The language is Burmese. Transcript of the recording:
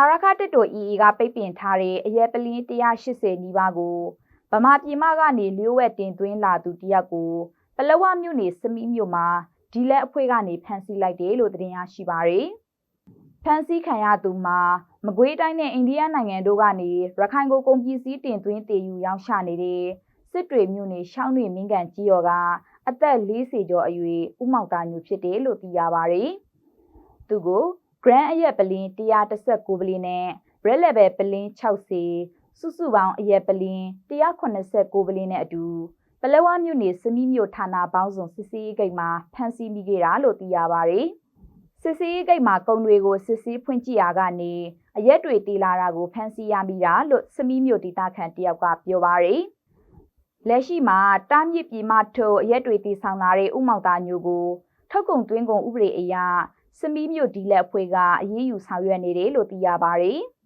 အာရခတက်တို EE ကပိတ်ပင်ထားတဲ့အရက်ပလင်း180နီးပါးကိုဗမာပြည်မကနေလျှို့ဝှက်တင်သွင်းလာသူတယောက်ကိုပလောဝမြို့နယ်စမီးမြို့မှာဒီလက်အဖွဲ့ကနေဖမ်းဆီးလိုက်တယ်လို့သတင်းရရှိပါရယ်ဖမ်းဆီးခံရသူမှာမကွေးတိုင်းနဲ့အိန္ဒိယနိုင်ငံတို့ကနေရခိုင်ကိုကုန်ပြည်စည်းတင်သွင်းတည်ယူရောင်းချနေတဲ့စစ်တွေမြို့နယ်ရှောင်းတွင်မင်းကန်ကြီးရော်ကအသက်40ကျော်အရွယ်ဦးမောင်သားမျိုးဖြစ်တယ်လို့သိရပါရယ်သူကို Grand အရက်ပလင်း119ပလင်းနဲ့ Red Level ပလင်း60စုစုပေါင်းအရက်ပလင်း189ပလင်းနဲ့အတူပလဲဝမြို့နယ်စမီးမြို့ဌာနပေါင်းစုံစစ်စေးဂိတ်မှာဖမ်းဆီးမိခဲ့တာလို့သိရပါဗျ။စစ်စေးဂိတ်မှာကုံတွေကိုစစ်စေးဖွင့်ကြည့်ရာကနေအရက်တွေတီလာတာကိုဖမ်းဆီးရမိတာလို့စမီးမြို့ဒေသခံတယောက်ကပြောပါရယ်။လက်ရှိမှာတားမြစ်ပြည်မထုတ်အရက်တွေတီဆောင်လာတဲ့ဥမောင်သားမျိုးကိုထုတ်ကုန်သွင်းကုန်ဥပဒေအရ စမီးမြို့ဒီလက်အဖွဲ့ကအရေးယူဆောင်ရွက်နေတယ်လို့သိရပါဗျ။